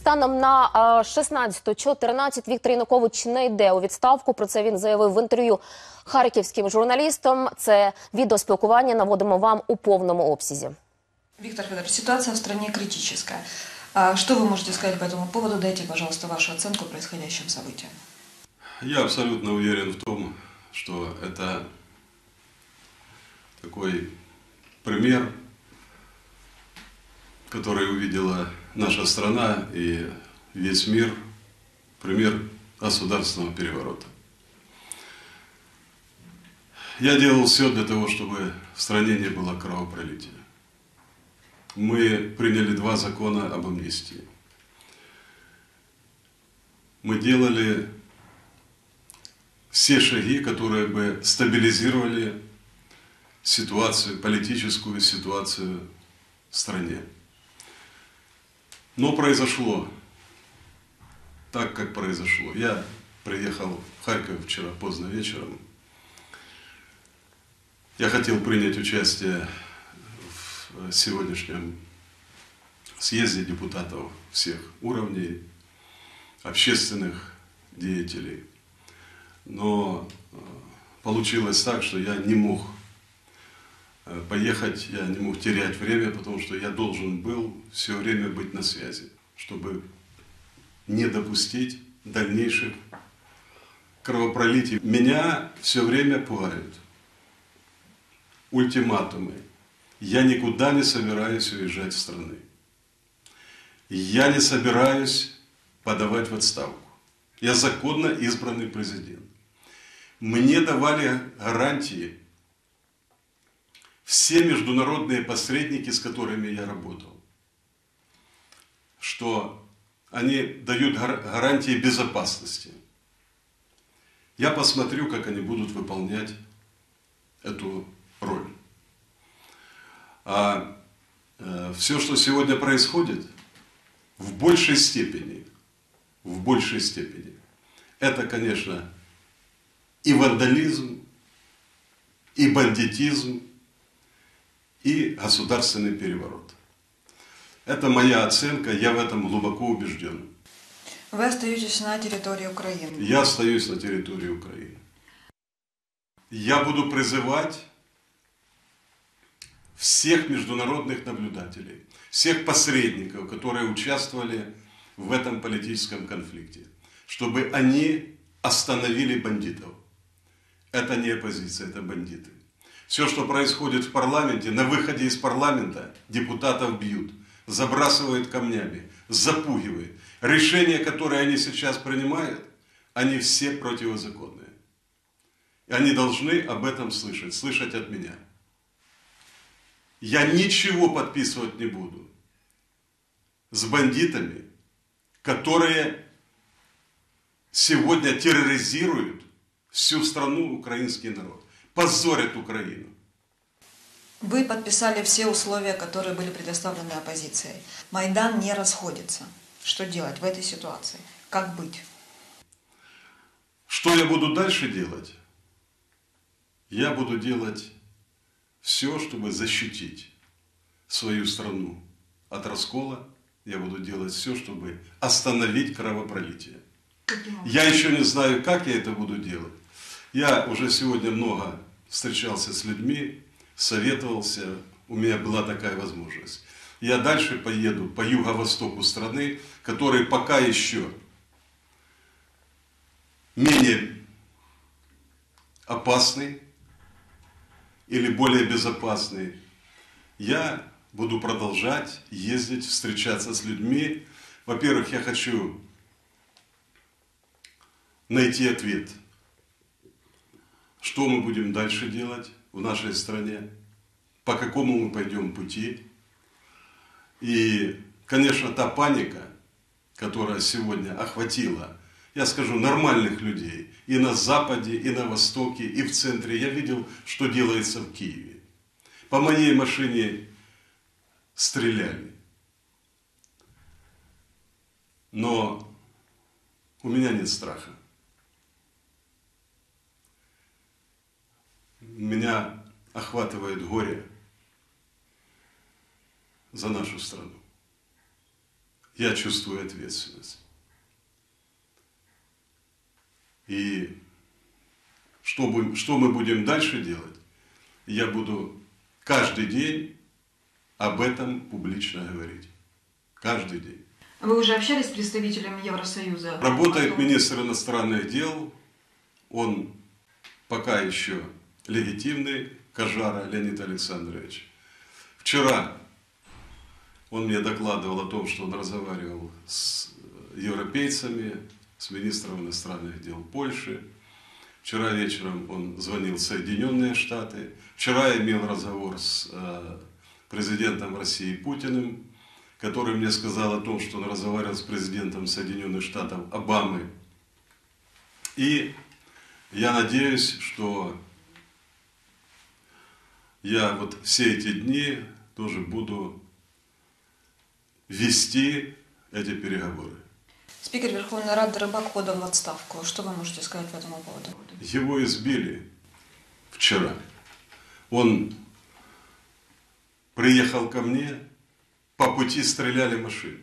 Станом на е, 16.14 Віктор Янукович не йде у відставку. Про це він заявив в інтерв'ю харківським журналістам. Це відеоспілкування наводимо вам у повному обсязі. Виктор Федорович, ситуация в стране критическая. А Что вы можете сказать по этому поводу? Дайте, пожалуйста, вашу оценку происходящим событиям. Я абсолютно уверен в том, что это такой пример, который увидела наша страна и весь мир, пример государственного переворота. Я делал все для того, чтобы в стране не было кровопролития. Мы приняли два закона об амнистии. Мы делали все шаги, которые бы стабилизировали ситуацию, политическую ситуацию в стране. Но произошло так, как произошло. Я приехал в Харьков вчера поздно вечером. Я хотел принять участие в сегодняшнем съезде депутатов всех уровней, общественных деятелей. Но э, получилось так, что я не мог поехать, я не мог терять время, потому что я должен был все время быть на связи, чтобы не допустить дальнейших кровопролитий. Меня все время пугают ультиматумы. Я никуда не собираюсь уезжать из страны. Я не собираюсь подавать в отставку. Я законно избранный президент. Мне давали гарантии все международные посредники, с которыми я работал, что они дают гар- гарантии безопасности. Я посмотрю, как они будут выполнять эту роль. А все, что сегодня происходит, в большей степени, в большей степени, это, конечно, и вандализм, и бандитизм, и государственный переворот. Это моя оценка, я в этом глубоко убежден. Вы остаетесь на территории Украины. Я остаюсь на территории Украины. Я буду призывать всех международных наблюдателей, всех посредников, которые участвовали в этом политическом конфликте, чтобы они остановили бандитов. Это не оппозиция, это бандиты. Все, что происходит в парламенте, на выходе из парламента депутатов бьют, забрасывают камнями, запугивают. Решения, которые они сейчас принимают, они все противозаконные. И они должны об этом слышать, слышать от меня. Я ничего подписывать не буду с бандитами, которые сегодня терроризируют всю страну, украинский народ, позорят Украину. Вы подписали все условия, которые были предоставлены оппозицией. Майдан не расходится. Что делать в этой ситуации? Как быть? Что я буду дальше делать? Я буду делать все, чтобы защитить свою страну от раскола. Я буду делать все, чтобы остановить кровопролитие. Я еще не знаю, как я это буду делать. Я уже сегодня много встречался с людьми, советовался, у меня была такая возможность. Я дальше поеду по юго-востоку страны, который пока еще менее опасный или более безопасный. Я буду продолжать ездить, встречаться с людьми. Во-первых, я хочу найти ответ, что мы будем дальше делать в нашей стране, по какому мы пойдем пути. И, конечно, та паника, которая сегодня охватила, я скажу, нормальных людей и на Западе, и на Востоке, и в центре. Я видел, что делается в Киеве. По моей машине стреляли. Но у меня нет страха. Меня охватывает горе за нашу страну. я чувствую ответственность. И что, будем- что мы будем дальше делать, я буду каждый день об этом публично говорить. Каждый день. Вы уже общались с представителями Евросоюза? Работает министр иностранных дел, он пока еще легитимный, Кожара Леонид Александрович. Вчера он мне докладывал о том, что он разговаривал с европейцами, с министром иностранных дел Польши. Вчера вечером он звонил в Соединенные Штаты. Вчера имел разговор с э, президентом России Путиным, который мне сказал о том, что он разговаривал с президентом Соединенных Штатов Обамы. И я надеюсь, что я вот все эти дни тоже буду вести эти переговоры. Спикер Верховной Рады Рыбак подал в отставку. Что вы можете сказать по этому поводу? Его избили вчера. Он приехал ко мне, по пути стреляли машины.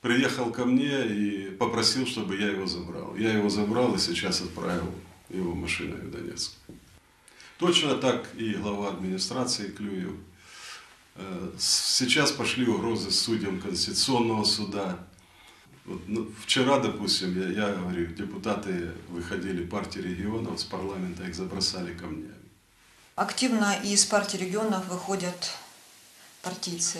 Приехал ко мне и попросил, чтобы я его забрал. Я его забрал и сейчас отправил его машиной в Донецк. Точно так и глава администрации Клюев. Э, Сейчас пошли угрозы судьям Конституционного суда. Вот, ну, вчера, допустим, я, я говорю, депутаты выходили партии регионов с парламента, их забросали камнями. Активно из партии регионов выходят партийцы.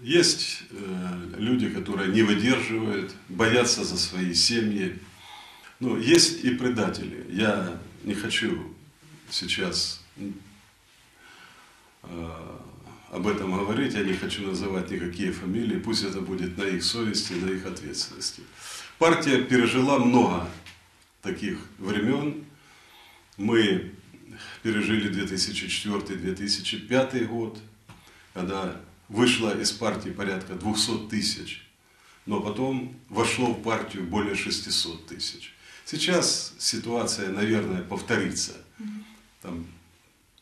Есть э, люди, которые не выдерживают, боятся за свои семьи. Но есть и предатели. Я не хочу сейчас э, об этом говорить, я не хочу называть никакие фамилии, пусть это будет на их совести, на их ответственности. Партия пережила много таких времен. Мы пережили 2004-2005 год, когда вышло из партии порядка 200 тысяч, но потом вошло в партию более 600 тысяч. Сейчас ситуация, наверное, повторится. Там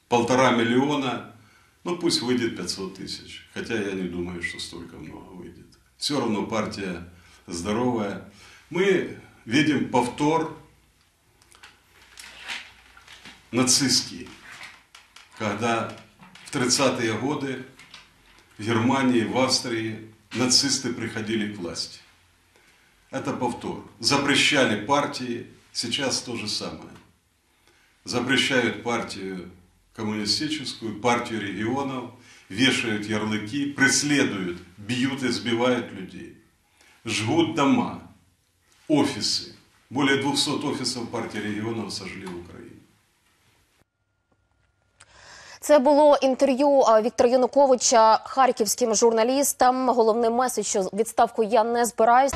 полтора миллиона, ну пусть выйдет 500 тысяч, хотя я не думаю, что столько много выйдет. Все равно партия здоровая. Мы видим повтор нацистский, когда в 30-е годы в Германии, в Австрии нацисты приходили к власти. Это повтор. Запрещали партии, сейчас то же самое. Запрещают партию коммунистическую, партию регионов, вешают ярлыки, преследуют, бьют, избивают людей. Жгут дома, офисы. Более 200 офисов партии регионов сожгли в Украине. Це було інтерв'ю а, Віктора Януковича харківським журналістам. Головний меседж, що відставку я не збираюсь.